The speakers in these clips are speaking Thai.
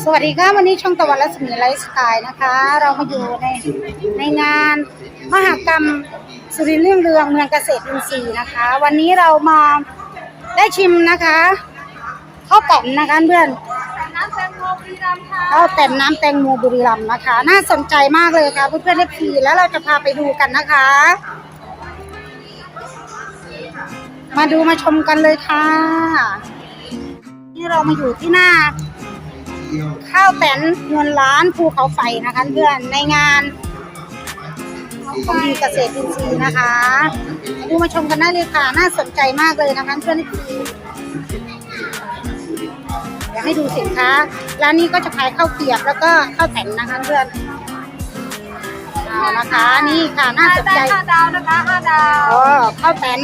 สวัสดีค่ะวันนี้ช่องตะวันรัศมีไลฟ์สไตล์นะคะ เรามาอยู่ในในงานมหกรรมสุรินทร์เรื่องเรืองเมืองเกษตรอินทรีย์นะคะ วันนี้เรามาได้ชิมนะคะข้าวแต่นนะคะเพื่อนน้ำแตงโมบุรีรัมย์ค่ะข้าวแต่นน้ำแตงโมบุรีรัมย์นะคะ น่าสนใจมากเลยค่ะเพื่อนๆเอฟซีแล้วเราจะพาไปดูกันนะคะ มาดูมาชมกันเลยค่ะ นี่เรามาอยู่ที่หน้า ข้าวแตนเงินล้านภูเขาไฟนะคะเพื่อนในงานของดีเกษตรอินทรีย์นะคะมาดูมาชมกันได้เลยค่ะ น่าสนใจมากเลยนะคะเพื่อนที่อยากให้ดูสินค้า ร้านนี้ก็จะขายข้าวเกรียบแล้วก็ข้าวแตนนะคะเพื่อนเอานะคะนี่ค่ะน่าสนใจห้าดาวนะคะห้าดาวอ๋อข้าวแตน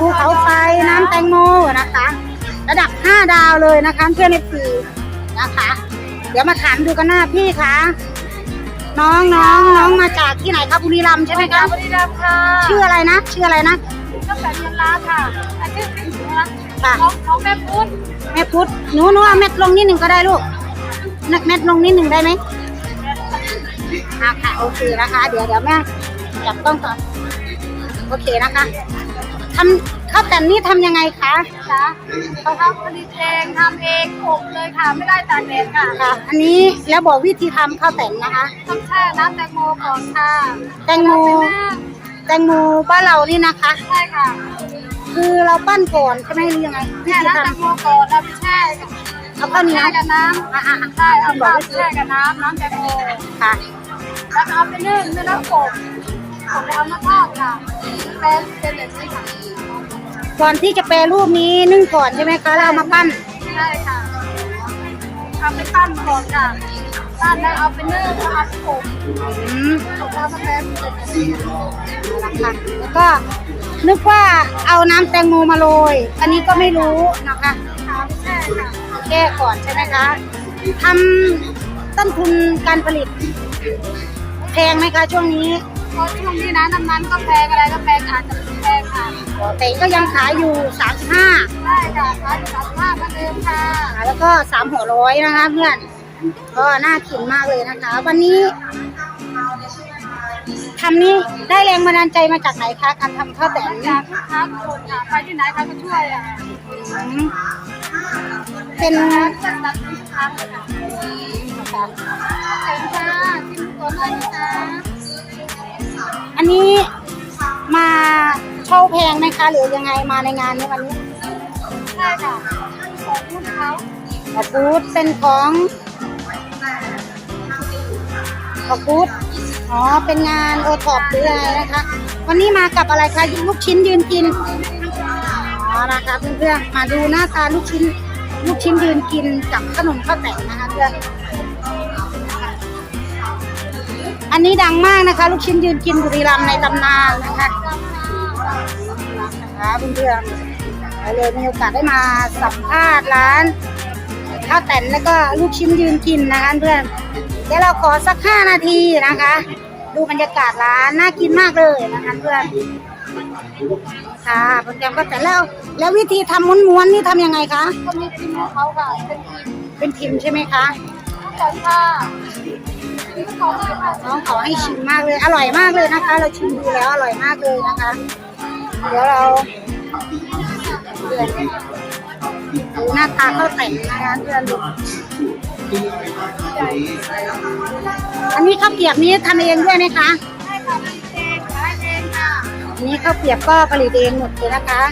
ภูเขาไฟน้ำแตงโมนะคะ ระดับ 5 ดาวเลยนะคะเพื่อนเอฟซี นะคะ เดี๋ยวมาถามดูกันหน้าพี่คะน้องน้องน้องมาจากที่ไหนครับบุรีรัมย์ใช่ไหมคะบุรีรัมย์ค่ะชื่ออะไรนะชื่ออะไรนะตั้งแต่เงินล้านค่ะอาชีพเป็นหัวค่ะของของแม่พุทธแม่พุทธหนูหนูเอาเม็ดลงนิดหนึ่งก็ได้ลูกเม็ดเม็ดลงนิดหนึ่งได้ไหมอะค่ะโอเคนะคะ เดี๋ยวเดี๋ยวแม่จับต้องก่อนโอเคนะคะทำ ข้าวแต่นนี่ทำยังไงคะจ้ะเขาทำผลิตเองทำเองอบเลยค่ะ ไม่ได้ตากแดดค่ะค่ะ อันนี้แล้วบอกวิธีทำข้าวแต่นนะคะ ต้องแช่น้ำแตงโมก่อนค่ะแตงโมแตงโมบ้านเรานี่นะคะ ใช่ค่ะคือเราปั้นก่อนใช่ไหมหรือยังไงวิแช่ธีน้ำแตทำงโมก่อนเอาไปแช่กับเอาข้าวเหนียวแช่กับน้อะอะอะำใช่เอาข้าวแช่กับน้ำน้ำแตงโมค่ะ แล้วก็เอาไปนึ่งนึ่งแล้วอบอบแล้วเอามาทอดค่ะเป็นเป็นแบบนี้ค่ะ ก่อนที่จะแปรรูปนี้นึ่งก่อนใช่ไหมคะแล้วเอามาปั้นใช่ค่ะเอาไปปั้นก่อนค่ะปั้นแล้วเอาไปนึ่งแล้วเอาไปอบอืมอบแล้วมาแปรรูปเป็นแบบนี้เอาละค่ะแล้วก็นึกว่าเอาน้ำแตงโมมาโรย อันนี้ก็ไม่รู้นะคะค่ะใช่ค่ะแก้ก่อนใช่ไหมคะทำต้นทุนการผลิตแพงไหมคะช่วงนี้ เพราะช่วงนี้นะน้ำมันก็แพงอะไรก็แพงอาจจะ แพงค่ะแต่ก็ยังขายอยู่35ใช่ค่ะขายอยู่สามห้าเหมือนเดิมค่ะ แล้วก็สามหัวร้อยนะคะเพื่อน ก็น่ากินมากเลยนะคะ วันนี้ทำนี้ได้แรงบันดาลใจมาจากไหนคะการทำข้าวแต่นจากลูกค้าทุกคนค่ะไปที่ไหนใครก็ช่วยอะอืมเป็นจัดรับทุกครั้งเลยค่ะขอบคุณค่ะชิมก่อนได้นะคะอันนี้มา เช่าแพงไหมคะหรือยังไงมาในงานในวันนี้ใช่ค่ะของรุ่นเขาขอฟูดเป็นของขอฟูดอ๋อเป็นงานโอท็อปหรืออะไรนะคะ วันนี้มากับอะไรคะลูกชิ้นยืนกินอ๋อนะคะเพื่อนๆมาดูหน้าตาลูกชิ้นลูกชิ้นยืนกินกับขนมข้าวแต่นนะคะเพื่อนอันนี้ดังมากนะคะ ลูกชิ้นยืนกินบุรีรัมย์ในตำนานนะคะ นะคะเพื่อนๆไปเลยมีโอกาสได้มาสัมภาษณ์ร้านข้าวแต่นแล้วก็ลูกชิ้นยืนกินนะคะเพื่อนเดี๋ยวเราขอสักห้านาทีนะคะ ดูบรรยากาศร้านน่ากินมากเลยนะคะเพื่อนค่ะโปรแกรมก็แต่แล้ว แล้ววิธีทำม้วนๆนี่ทำยังไงคะก็มีทีมของเขาค่ะเป็นทีมเป็นพิมพ์ใช่ไหมคะก่อนค่ะนี่ก็ขอให้ค่ะน้องขอให้ชิมมากเลย อร่อยมากเลยนะคะ เราชิมดูแล้วอร่อยมากเลยนะคะ เดี๋ยวเราเดือนดูหน้าตาข้าวแต่งนะคะเพื่อนดูอันนี้ข้าวเกรียบนี้ทำเองด้วยไหมคะใช่ค่ะเป็นเองขายเองค่ะอันนี้ข้าวเกรียบก็ผลิตเองหมดเลยนะคะ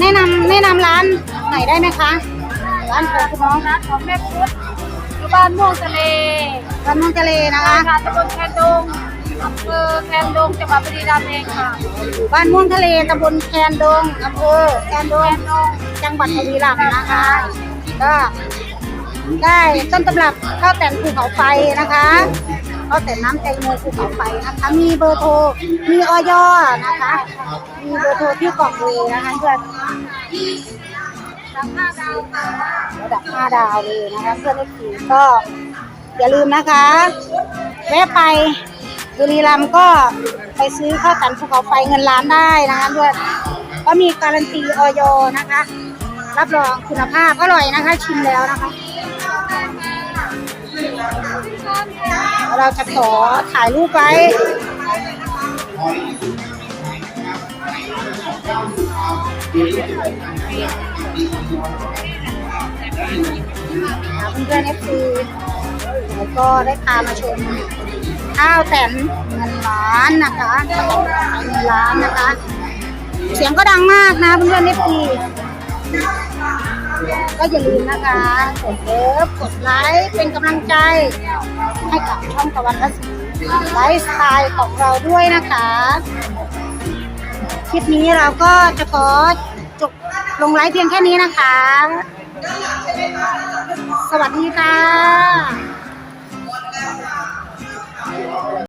แนะนำแนะนำร้านไหนได้ไหมคะ ร้านของคุณน้องร้านของแม่พุทธอยู่บ้านม่วงทะเลร้านน้องทะเลนะคะค่ะตำบลแคนดง อำเภอแคนดงจังหวัดบุรีรัมย์เองค่ะอยู่บ้านม่วงทะเลตำบลแคนดงอำเภอแคนดงจังหวัดบุรีรัมย์นะคะ ก็ได้ต้นตำรับข้าวแต่นภูเขาไฟนะคะข้าวแต่นน้ำแตงโมภูเขาไฟนะคะ มีเบอร์โทร มีออยนะคะ มีเบอร์โทรที่กล่องเลยนะคะเพื่อนรับห้าดาวค่ะดับ5ดาวเลยนะคะเพื่อนเอฟซีก็อย่าลืมนะคะแวะไป บุรีรัมย์ก็ไปซื้อข้าวต่นภูเขาไฟเงินล้านได้นะคะเพื่อนก็มีการันตีออยนะคะ รับรองคุณภาพอร่อยนะคะ ชิมแล้วนะคะ เราจะขอถ่ายรูปไว้เพื่อนๆเอฟซี ก็ได้พามาชมข้าวแตนเงินล้านนะคะเงินล้านนะคะ เสียงก็ดังมากนะเพื่อนๆเอฟซีก็อย่าลืมนะคะกดเลิฟกดไลค์เป็นกำลังใจให้กับช่องตะวันรัศมีไลฟ์สไตล์ของเราด้วยนะคะ คลิปนี้เราก็จะขอจบลงไลฟ์เพียงแค่นี้นะคะ สวัสดีค่ะ